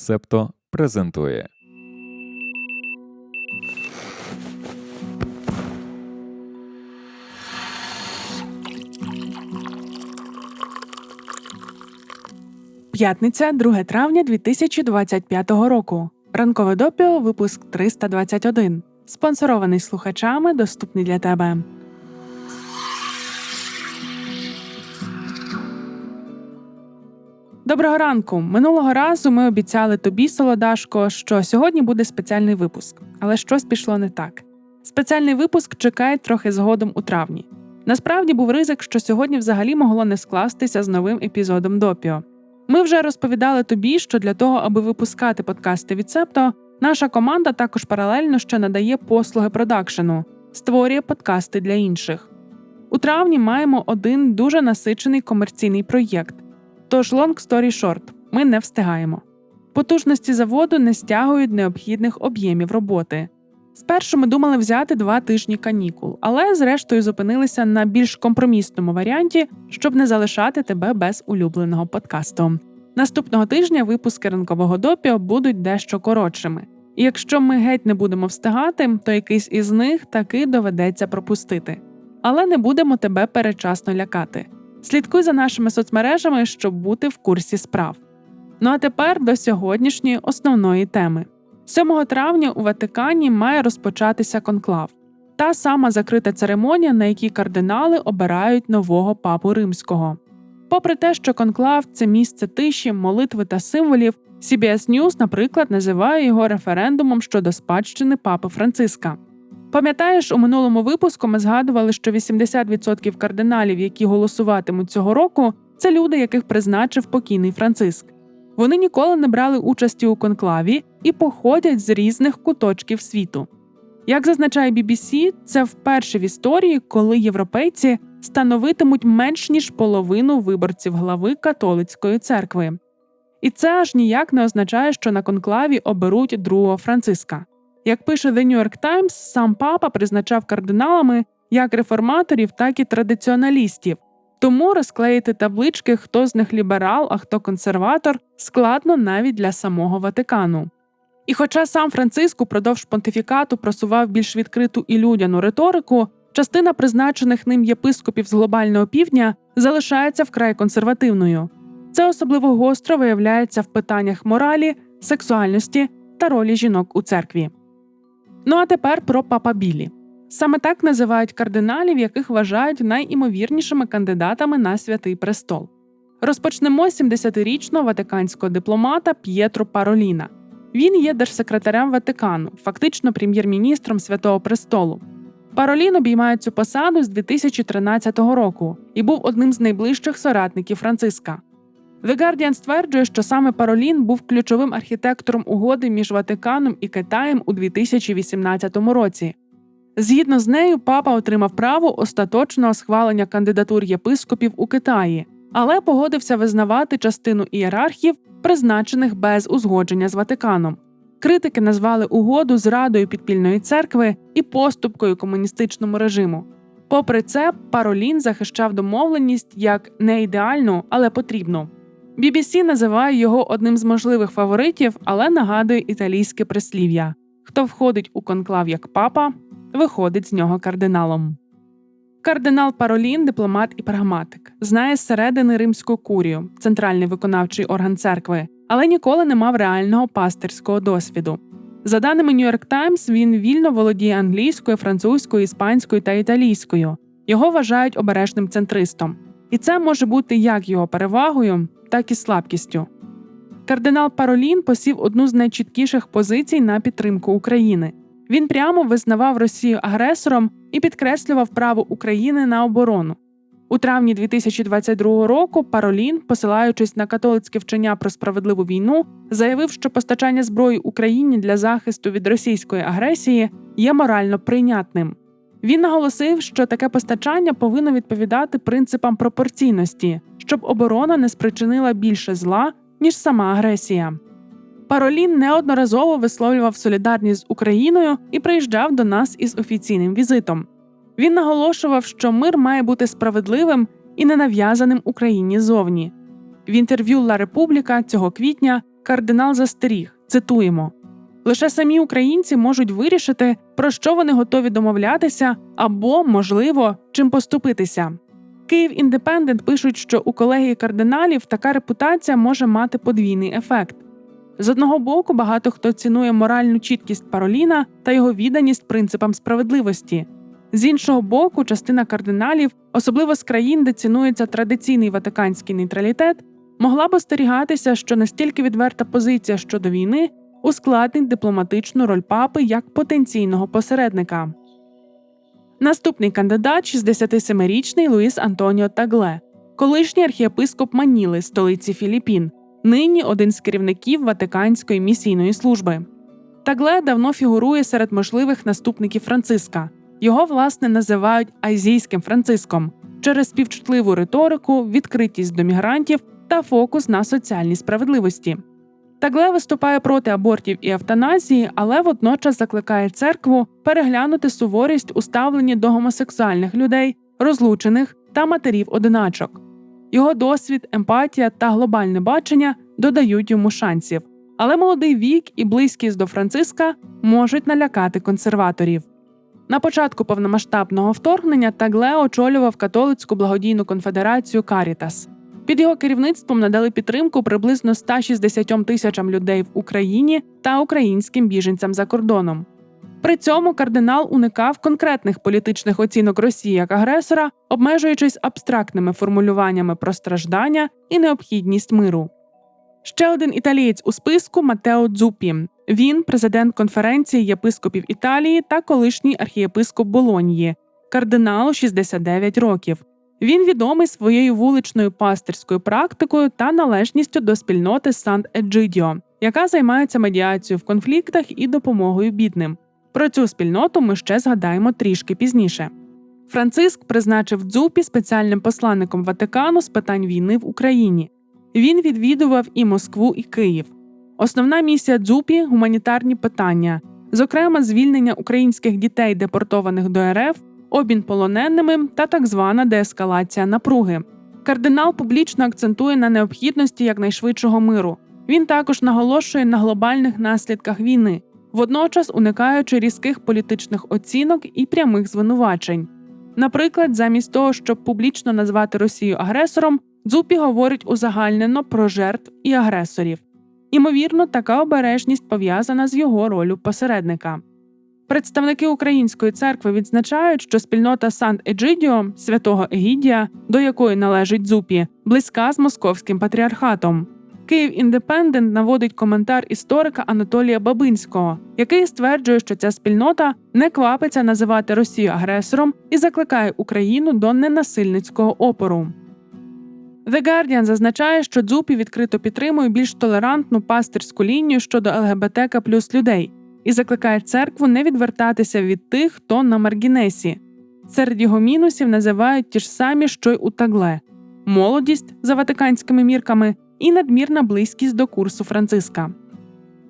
Септо презентує. П'ятниця, 2 травня 2025 року. Ранкове допіо, випуск 321. Спонсорований слухачами, доступний для тебе. Доброго ранку. Минулого разу ми обіцяли тобі, Солодашко, що сьогодні буде спеціальний випуск, але щось пішло не так. Спеціальний випуск чекає трохи згодом у травні. Насправді був ризик, що сьогодні взагалі могло не скластися з новим епізодом допіо. Ми вже розповідали тобі, що для того, аби випускати подкасти від Септо, наша команда також паралельно ще надає послуги продакшену, створює подкасти для інших. У травні маємо один дуже насичений комерційний проєкт. Тож long story short, ми не встигаємо. Потужності заводу не стягують необхідних об'ємів роботи. Спершу ми думали взяти два тижні канікул, але зрештою зупинилися на більш компромісному варіанті, щоб не залишати тебе без улюбленого подкасту. Наступного тижня випуски ранкового допіо будуть дещо коротшими. І якщо ми геть не будемо встигати, то якийсь із них таки доведеться пропустити. Але не будемо тебе перечасно лякати. Слідкуй за нашими соцмережами, щоб бути в курсі справ. Ну а тепер до сьогоднішньої основної теми. 7 травня у Ватикані має розпочатися конклав, та сама закрита церемонія, на якій кардинали обирають нового папу римського. Попри те, що конклав це місце тиші, молитви та символів, CBS News, наприклад, називає його референдумом щодо спадщини папи Франциска. Пам'ятаєш, у минулому випуску ми згадували, що 80% кардиналів, які голосуватимуть цього року, це люди, яких призначив покійний Франциск. Вони ніколи не брали участі у конклаві і походять з різних куточків світу. Як зазначає BBC, це вперше в історії, коли європейці становитимуть менш ніж половину виборців глави католицької церкви. І це аж ніяк не означає, що на конклаві оберуть другого Франциска. Як пише The New York Times, сам папа призначав кардиналами як реформаторів, так і традиціоналістів. Тому розклеїти таблички, хто з них ліберал, а хто консерватор, складно навіть для самого Ватикану. І хоча сам Франциск упродовж понтифікату просував більш відкриту і людяну риторику, частина призначених ним єпископів з глобального півдня залишається вкрай консервативною. Це особливо гостро виявляється в питаннях моралі, сексуальності та ролі жінок у церкві. Ну а тепер про папа Білі. Саме так називають кардиналів, яких вважають найімовірнішими кандидатами на святий престол. Розпочнемо з 70-річного ватиканського дипломата П'єтро Пароліна. Він є держсекретарем Ватикану, фактично прем'єр-міністром Святого Престолу. Паролін обіймає цю посаду з 2013 року і був одним з найближчих соратників Франциска. The Guardian стверджує, що саме Паролін був ключовим архітектором угоди між Ватиканом і Китаєм у 2018 році. Згідно з нею, папа отримав право остаточного схвалення кандидатур єпископів у Китаї, але погодився визнавати частину ієрархів, призначених без узгодження з Ватиканом. Критики назвали угоду зрадою підпільної церкви і поступкою комуністичному режиму. Попри це, Паролін захищав домовленість як не ідеальну, але потрібну. BBC називає його одним з можливих фаворитів, але нагадує італійське прислів'я: хто входить у конклав як папа, виходить з нього кардиналом. Кардинал Паролін, дипломат і прагматик, знає зсередини римську курію, центральний виконавчий орган церкви, але ніколи не мав реального пастирського досвіду. За даними York Times, він вільно володіє англійською, французькою, іспанською та італійською. Його вважають обережним центристом, і це може бути як його перевагою, так і слабкістю. Кардинал Паролін посів одну з найчіткіших позицій на підтримку України. Він прямо визнавав Росію агресором і підкреслював право України на оборону. У травні 2022 року Паролін, посилаючись на католицьке вчення про справедливу війну, заявив, що постачання зброї Україні для захисту від російської агресії є морально прийнятним. Він наголосив, що таке постачання повинно відповідати принципам пропорційності, щоб оборона не спричинила більше зла, ніж сама агресія. Паролін неодноразово висловлював солідарність з Україною і приїжджав до нас із офіційним візитом. Він наголошував, що мир має бути справедливим і не нав'язаним Україні зовні. В інтерв'ю Ла Републіка цього квітня кардинал застеріг. Цитуємо: лише самі українці можуть вирішити, про що вони готові домовлятися, або, можливо, чим поступитися. Київ Індепендент пишуть, що у колегії кардиналів така репутація може мати подвійний ефект. З одного боку, багато хто цінує моральну чіткість Пароліна та його відданість принципам справедливості. З іншого боку, частина кардиналів, особливо з країн, де цінується традиційний ватиканський нейтралітет, могла б остерігатися, що настільки відверта позиція щодо війни ускладнить дипломатичну роль папи як потенційного посередника. Наступний кандидат 67-річний Луїс Антоніо Тагле, колишній архієпископ Маніли, столиці Філіппін, нині один з керівників Ватиканської місійної служби. Тагле давно фігурує серед можливих наступників Франциска. Його, власне, називають азійським Франциском через співчутливу риторику, відкритість до мігрантів та фокус на соціальній справедливості. Тагле виступає проти абортів і евтаназії, але водночас закликає церкву переглянути суворість у ставленні до гомосексуальних людей, розлучених та матерів-одиначок. Його досвід, емпатія та глобальне бачення додають йому шансів, але молодий вік і близькість до Франциска можуть налякати консерваторів. На початку повномасштабного вторгнення Тагле очолював католицьку благодійну конфедерацію Карітас. Під його керівництвом надали підтримку приблизно 160 тисячам людей в Україні та українським біженцям за кордоном. При цьому кардинал уникав конкретних політичних оцінок Росії як агресора, обмежуючись абстрактними формулюваннями про страждання і необхідність миру. Ще один італієць у списку Матео Дзупі. Він президент конференції єпископів Італії та колишній архієпископ Болоньї, кардиналу 69 років. Він відомий своєю вуличною пастирською практикою та належністю до спільноти Сант-Еджидіо, яка займається медіацією в конфліктах і допомогою бідним. Про цю спільноту ми ще згадаємо трішки пізніше. Франциск призначив Дзупі спеціальним посланником Ватикану з питань війни в Україні. Він відвідував і Москву, і Київ. Основна місія Дзупі гуманітарні питання, зокрема, звільнення українських дітей, депортованих до РФ, обмін полоненими та так звана деескалація напруги. Кардинал публічно акцентує на необхідності якнайшвидшого миру. Він також наголошує на глобальних наслідках війни, водночас уникаючи різких політичних оцінок і прямих звинувачень. Наприклад, замість того, щоб публічно назвати Росію агресором, Дзупі говорить узагальнено про жертв і агресорів. Імовірно, така обережність пов'язана з його ролью посередника. Представники української церкви відзначають, що спільнота Сант Еджидіо святого Егідія, до якої належить Дзупі, близька з московським патріархатом. Київ Індепендент наводить коментар історика Анатолія Бабинського, який стверджує, що ця спільнота не квапиться називати Росію агресором і закликає Україну до ненасильницького опору. The Guardian зазначає, що Дзупі відкрито підтримує більш толерантну пастирську лінію щодо ЛГБТК плюс людей і закликає церкву не відвертатися від тих, хто на маргінесі. Серед його мінусів називають ті ж самі, що й у Тагле молодість за ватиканськими мірками і надмірна близькість до курсу Франциска.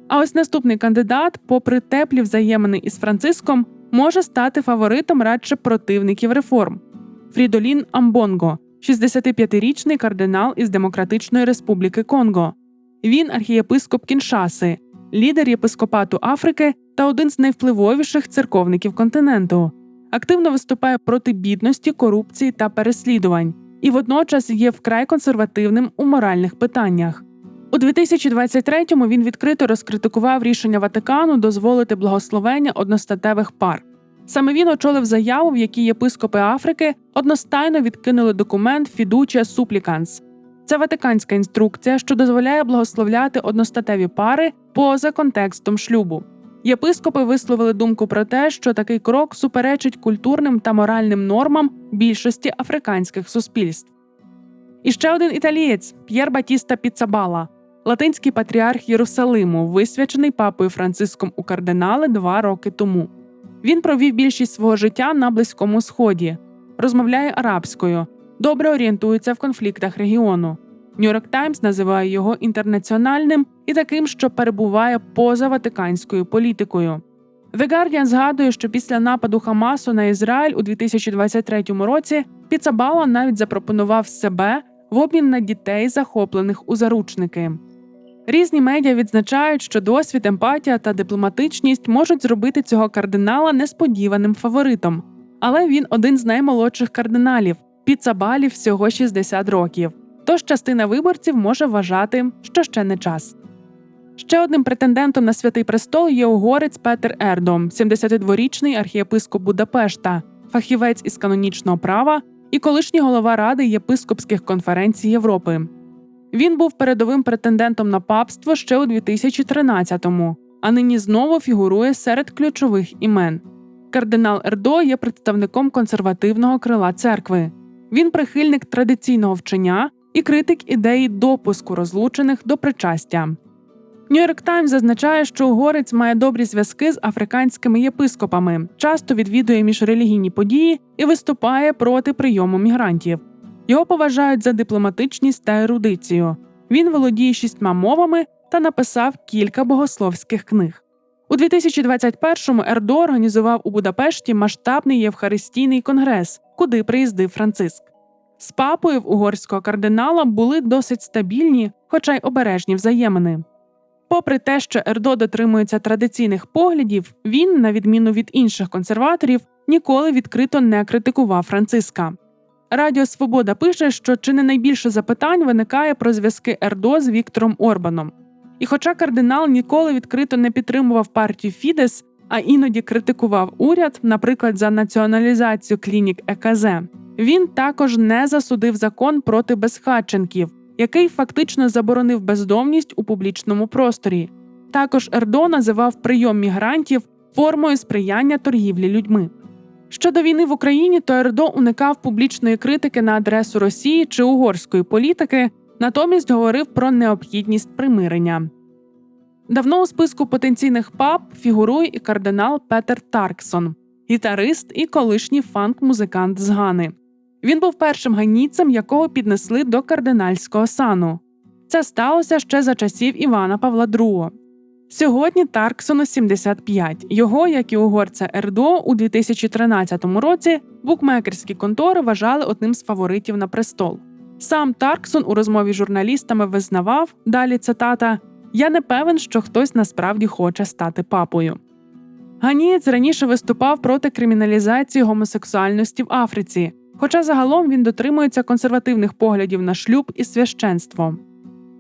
А ось наступний кандидат, попри теплі взаємини із Франциском, може стати фаворитом радше противників реформ. Фрідолін Амбонго, 65-річний кардинал із Демократичної Республіки Конго. Він архієпископ Кіншаси, лідер єпископату Африки та один з найвпливовіших церковників континенту. Активно виступає проти бідності, корупції та переслідувань, і водночас є вкрай консервативним у моральних питаннях. У 2023-му він відкрито розкритикував рішення Ватикану дозволити благословення одностатевих пар. Саме він очолив заяву, в якій єпископи Африки одностайно відкинули документ Fiducia Supplicans. Це ватиканська інструкція, що дозволяє благословляти одностатеві пари поза контекстом шлюбу. Єпископи висловили думку про те, що такий крок суперечить культурним та моральним нормам більшості африканських суспільств. І ще один італієць П'єр Батіста Піцабала, латинський патріарх Єрусалиму, висвячений папою Франциском у кардинали два роки тому. Він провів більшість свого життя на Близькому Сході, розмовляє арабською, добре орієнтується в конфліктах регіону. Нью-Йорк Таймс називає його інтернаціональним і таким, що перебуває поза ватиканською політикою. The Guardian згадує, що після нападу Хамасу на Ізраїль у 2023 році Піцабала навіть запропонував себе в обмін на дітей, захоплених у заручники. Різні медіа відзначають, що досвід, емпатія та дипломатичність можуть зробити цього кардинала несподіваним фаворитом. Але він один з наймолодших кардиналів. Піцабалі всього 60 років. Тож частина виборців може вважати, що ще не час. Ще одним претендентом на святий престол є угорець Петер Ердом, 72-річний архієпископ Будапешта, фахівець із канонічного права і колишній голова ради єпископських конференцій Європи. Він був передовим претендентом на папство ще у 2013-му, а нині знову фігурує серед ключових імен. Кардинал Ердо є представником консервативного крила церкви. Він прихильник традиційного вчення і критик ідеї допуску розлучених до причастя. Нью-Йорк Таймс зазначає, що угорець має добрі зв'язки з африканськими єпископами, часто відвідує міжрелігійні події і виступає проти прийому мігрантів. Його поважають за дипломатичність та ерудицію. Він володіє шістьма мовами та написав кілька богословських книг. У 2021-му Ердо організував у Будапешті масштабний євхаристійний конгрес, куди приїздив Франциск. З папою в угорського кардинала були досить стабільні, хоча й обережні взаємини. Попри те, що Ердо дотримується традиційних поглядів, він, на відміну від інших консерваторів, ніколи відкрито не критикував Франциска. Радіо Свобода пише, що чи не найбільше запитань виникає про зв'язки Ердо з Віктором Орбаном. І хоча кардинал ніколи відкрито не підтримував партію Фідес, а іноді критикував уряд, наприклад, за націоналізацію клінік ЕКЗ, він також не засудив закон проти безхатченків, який фактично заборонив бездомність у публічному просторі. Також Ердо називав прийом мігрантів формою сприяння торгівлі людьми. Щодо війни в Україні, то Ердо уникав публічної критики на адресу Росії чи угорської політики, натомість говорив про необхідність примирення. Давно у списку потенційних пап фігурує і кардинал Петер Тарксон, гітарист і колишній фанк-музикант з Гани. Він був першим ганійцем, якого піднесли до кардинальського сану. Це сталося ще за часів Івана Павла II. Сьогодні Тарксону 75. Його, як і угорця Ердо, у 2013 році букмекерські контори вважали одним з фаворитів на престол. Сам Тарксон у розмові з журналістами визнавав далі цитата: Я не певен, що хтось насправді хоче стати папою. Ганієць раніше виступав проти криміналізації гомосексуальності в Африці, хоча загалом він дотримується консервативних поглядів на шлюб і священство.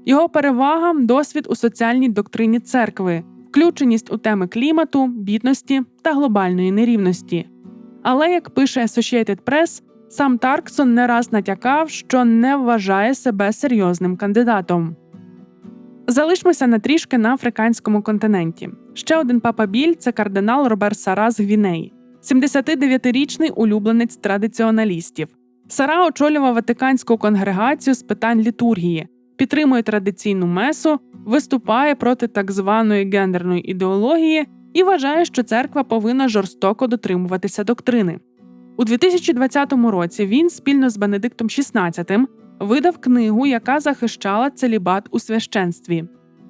Його перевага досвід у соціальній доктрині церкви, включеність у теми клімату, бідності та глобальної нерівності. Але, як пише Associated Press, сам Тарксон не раз натякав, що не вважає себе серйозним кандидатом. Залишмося на трішки на африканському континенті. Ще один папа біль це кардинал Робер Сара з Гвінеї, 79-річний улюбленець традиціоналістів. Сара очолював Ватиканську конгрегацію з питань літургії, підтримує традиційну месу, виступає проти так званої гендерної ідеології і вважає, що церква повинна жорстоко дотримуватися доктрини. У 2020 році він спільно з Бенедиктом XVI видав книгу, яка захищала целібат у священстві.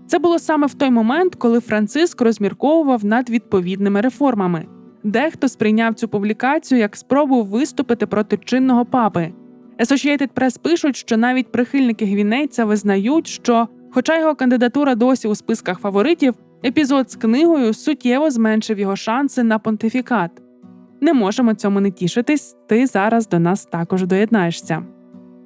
Це було саме в той момент, коли Франциск розмірковував над відповідними реформами. Дехто сприйняв цю публікацію як спробу виступити проти чинного папи. Associated Press пишуть, що навіть прихильники гвінейця визнають, що, хоча його кандидатура досі у списках фаворитів, епізод з книгою суттєво зменшив його шанси на понтифікат. Не можемо цьому не тішитись, ти зараз до нас також доєднаєшся.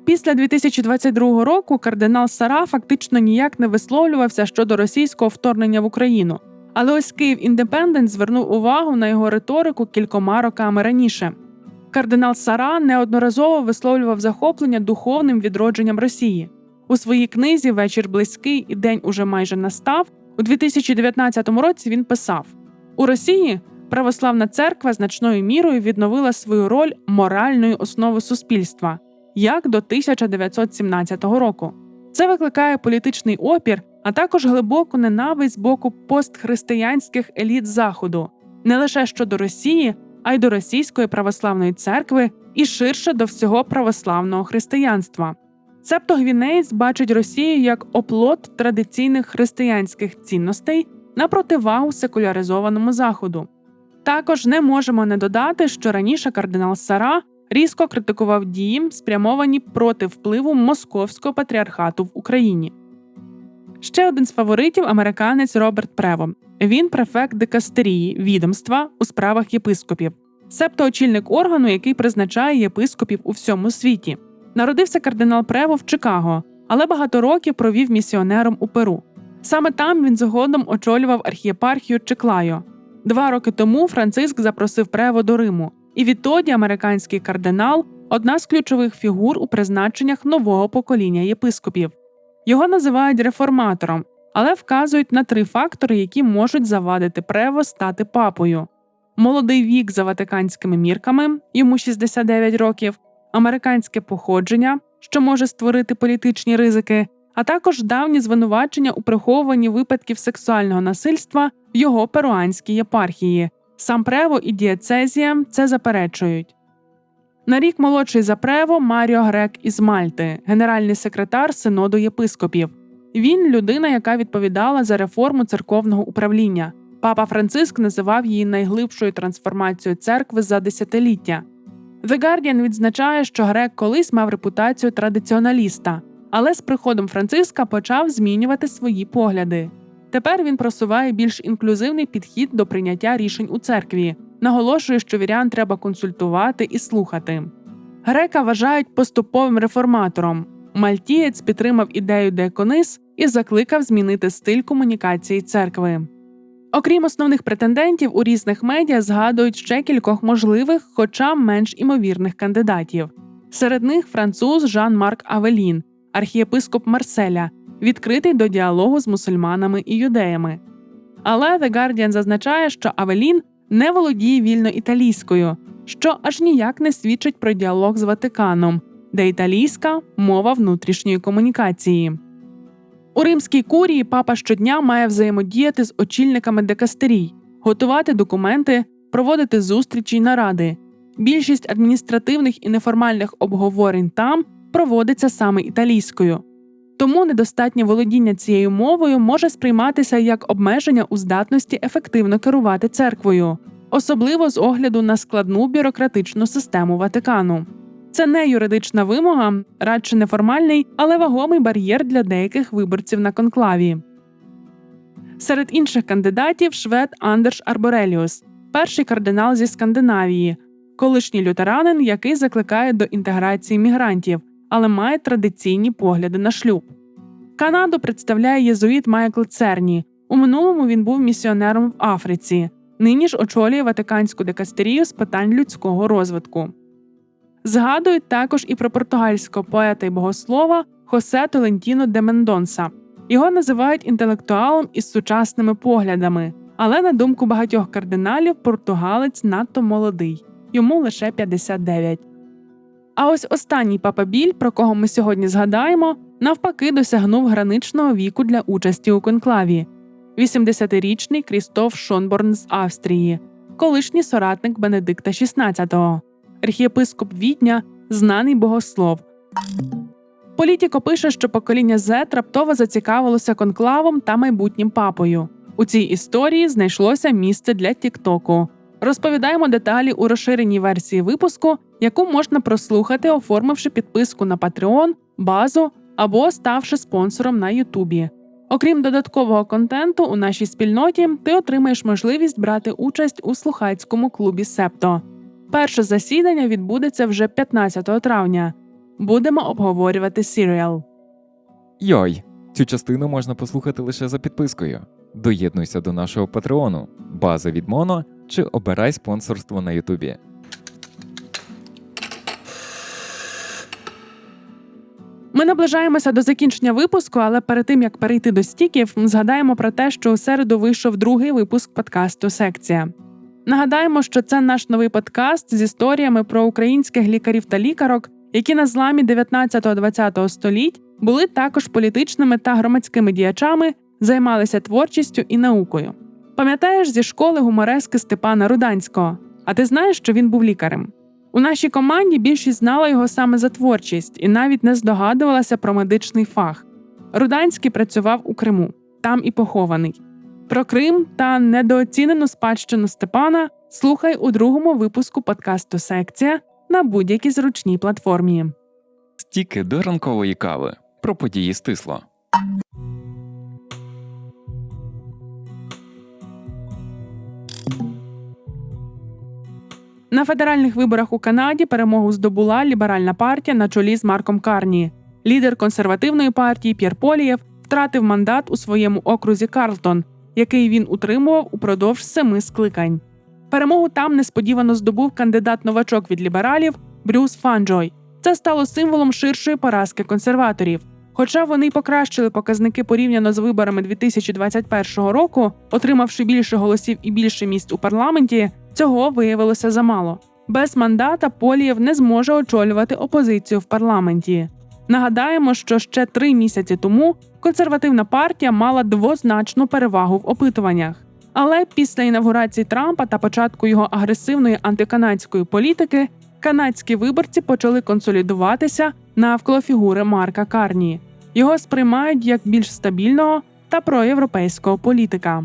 Після 2022 року кардинал Сара фактично ніяк не висловлювався щодо російського вторгнення в Україну. Але ось Київ Індепендент звернув увагу на його риторику кількома роками раніше. Кардинал Сара неодноразово висловлював захоплення духовним відродженням Росії. У своїй книзі Вечір близький і день уже майже настав. У 2019 році він писав: у Росії православна церква значною мірою відновила свою роль моральної основи суспільства як до 1917 року. Це викликає політичний опір, а також глибоку ненависть з боку постхристиянських еліт Заходу, не лише щодо Росії, а й до Російської православної церкви і ширше до всього православного християнства. Цебто Гвінеєць бачить Росію як оплот традиційних християнських цінностей на противагу секуляризованому заходу. Також не можемо не додати, що раніше кардинал Сара різко критикував дії, спрямовані проти впливу московського патріархату в Україні. Ще один з фаворитів американець Роберт Прево. Він префект дикастерії відомства у справах єпископів, себто очільник органу, який призначає єпископів у всьому світі. Народився кардинал Прево в Чикаго, але багато років провів місіонером у Перу. Саме там він згодом очолював архієпархію Чиклайо. Два роки тому Франциск запросив Прево до Риму, і відтоді американський кардинал одна з ключових фігур у призначеннях нового покоління єпископів. Його називають реформатором, але вказують на три фактори, які можуть завадити Прево стати папою: молодий вік за ватиканськими мірками, йому 69 років, американське походження, що може створити політичні ризики, а також давні звинувачення у приховуванні випадків сексуального насильства в його перуанській єпархії. Сам Прево і дієцезія це заперечують. На рік молодший за Прево Маріо Грек із Мальти, генеральний секретар синоду єпископів. Він людина, яка відповідала за реформу церковного управління. Папа Франциск називав її найглибшою трансформацією церкви за десятиліття. The Guardian відзначає, що Грек колись мав репутацію традиціоналіста, але з приходом Франциска почав змінювати свої погляди. Тепер він просуває більш інклюзивний підхід до прийняття рішень у церкві, наголошує, що вірян треба консультувати і слухати. Грека вважають поступовим реформатором. Мальтієць підтримав ідею Деаконис і закликав змінити стиль комунікації церкви. Окрім основних претендентів, у різних медіа згадують ще кількох можливих, хоча менш імовірних кандидатів. Серед них француз Жан-Марк Авелін, архієпископ Марселя, відкритий до діалогу з мусульманами і юдеями. Але The Guardian зазначає, що Авелін не володіє вільно італійською, що аж ніяк не свідчить про діалог з Ватиканом, де італійська мова внутрішньої комунікації. У римській курії папа щодня має взаємодіяти з очільниками декастерій, готувати документи, проводити зустрічі й наради. Більшість адміністративних і неформальних обговорень там проводиться саме італійською. Тому недостатнє володіння цією мовою може сприйматися як обмеження у здатності ефективно керувати церквою, особливо з огляду на складну бюрократичну систему Ватикану. Це не юридична вимога, радше неформальний, але вагомий бар'єр для деяких виборців на конклаві. Серед інших кандидатів швед Андерш Арбореліус, перший кардинал зі Скандинавії, колишній лютеранин, який закликає до інтеграції мігрантів, але має традиційні погляди на шлюб. Канаду представляє єзуїт Майкл Церні. У минулому він був місіонером в Африці. Нині ж очолює Ватиканську дикастерію з питань людського розвитку. Згадують також і про португальського поета й богослова Хосе Толентіно де Мендонса. Його називають інтелектуалом із сучасними поглядами, але на думку багатьох кардиналів, португалець надто молодий, йому лише 59. А ось останній папа біль, про кого ми сьогодні згадаємо, навпаки досягнув граничного віку для участі у конклаві. 80-річний Крістоф Шонборн з Австрії, колишній соратник Бенедикта XVI, архієпископ Відня, знаний богослов. Політіко пише, що покоління Z раптово зацікавилося конклавом та майбутнім папою. У цій історії знайшлося місце для Тіктоку. Розповідаємо деталі у розширеній версії випуску, яку можна прослухати, оформивши підписку на Patreon, базу або ставши спонсором на Ютубі. Окрім додаткового контенту, у нашій спільноті ти отримаєш можливість брати участь у слухацькому клубі Септо. Перше засідання відбудеться вже 15 травня. Будемо обговорювати серіал. Йой, цю частину можна послухати лише за підпискою. Доєднуйся до нашого патреону, база від Моно чи обирай спонсорство на Ютубі. Наближаємося до закінчення випуску, але перед тим як перейти до стіків, згадаємо про те, що у середу вийшов другий випуск подкасту Секція. Нагадаємо, що це наш новий подкаст з історіями про українських лікарів та лікарок, які на зламі 19-20 століть були також політичними та громадськими діячами, займалися творчістю і наукою. Пам'ятаєш зі школи гуморески Степана Руданського? А ти знаєш, що він був лікарем? У нашій команді більшість знала його саме за творчість і навіть не здогадувалася про медичний фах. Руданський працював у Криму, там і похований. Про Крим та недооцінену спадщину Степана слухай у другому випуску подкасту Секція на будь-якій зручній платформі. Стіки до ранкової кави про події стисло. На федеральних виборах у Канаді перемогу здобула ліберальна партія на чолі з Марком Карні. Лідер консервативної партії П'єр Полієв втратив мандат у своєму окрузі Карлтон, який він утримував упродовж семи скликань. Перемогу там несподівано здобув кандидат-новачок від лібералів Брюс Фанджой. Це стало символом ширшої поразки консерваторів. Хоча вони покращили показники порівняно з виборами 2021 року, отримавши більше голосів і більше місць у парламенті, цього виявилося замало. Без мандата Полієв не зможе очолювати опозицію в парламенті. Нагадаємо, що ще три місяці тому консервативна партія мала двозначну перевагу в опитуваннях. Але після інавгурації Трампа та початку його агресивної антиканадської політики канадські виборці почали консолідуватися навколо фігури Марка Карні. Його сприймають як більш стабільного та проєвропейського політика.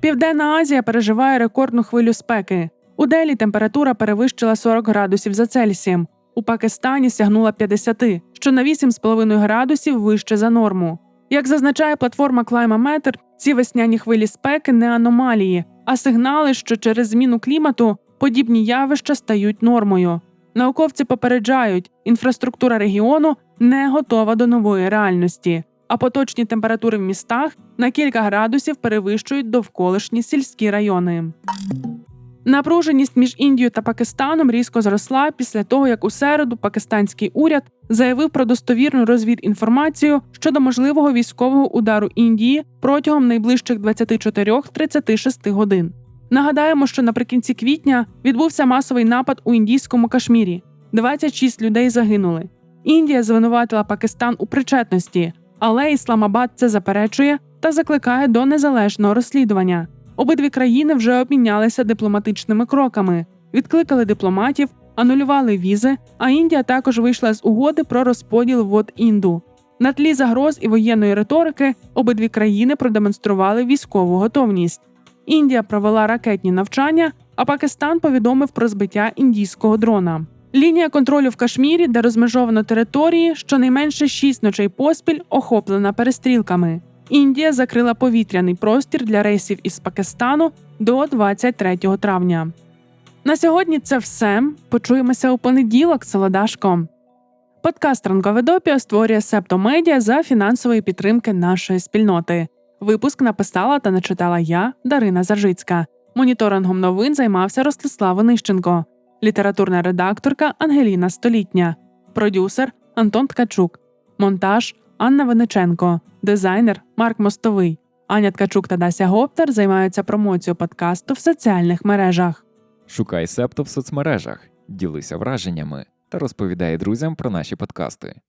Південна Азія переживає рекордну хвилю спеки. У Делі температура перевищила 40 градусів за Цельсієм. У Пакистані сягнула 50, що на 8,5 градусів вище за норму. Як зазначає платформа Climameter, ці весняні хвилі спеки не аномалії, а сигнали, що через зміну клімату подібні явища стають нормою. Науковці попереджають, інфраструктура регіону не готова до нової реальності, а поточні температури в містах на кілька градусів перевищують довколишні сільські райони. Напруженість між Індією та Пакистаном різко зросла після того, як у середу пакистанський уряд заявив про достовірну розвідінформацію щодо можливого військового удару Індії протягом найближчих 24-36 годин. Нагадаємо, що наприкінці квітня відбувся масовий напад у індійському Кашмірі. 26 людей загинули. Індія звинуватила Пакистан у причетності, але Ісламабад це заперечує та закликає до незалежного розслідування. Обидві країни вже обмінялися дипломатичними кроками, відкликали дипломатів, анулювали візи. А Індія також вийшла з угоди про розподіл вод інду. На тлі загроз і воєнної риторики обидві країни продемонстрували військову готовність. Індія провела ракетні навчання, а Пакистан повідомив про збиття індійського дрона. Лінія контролю в Кашмірі, де розмежовано території, щонайменше шість ночей поспіль охоплена перестрілками. Індія закрила повітряний простір для рейсів із Пакистану до 23 травня. На сьогодні це все. Почуємося у понеділок, Солодашко. Подкаст Ранкове допіо створює Септо Медіа за фінансової підтримки нашої спільноти. Випуск написала та начитала я, Дарина Заржицька. Моніторингом новин займався Ростислав Онищенко, літературна редакторка Ангеліна Столітня, продюсер Антон Ткачук, монтаж Анна Вениченко, дизайнер Марк Мостовий. Аня Ткачук та Дася Гоптер займаються промоцією подкасту в соціальних мережах. Шукай септо в соцмережах, ділися враженнями та розповідай друзям про наші подкасти.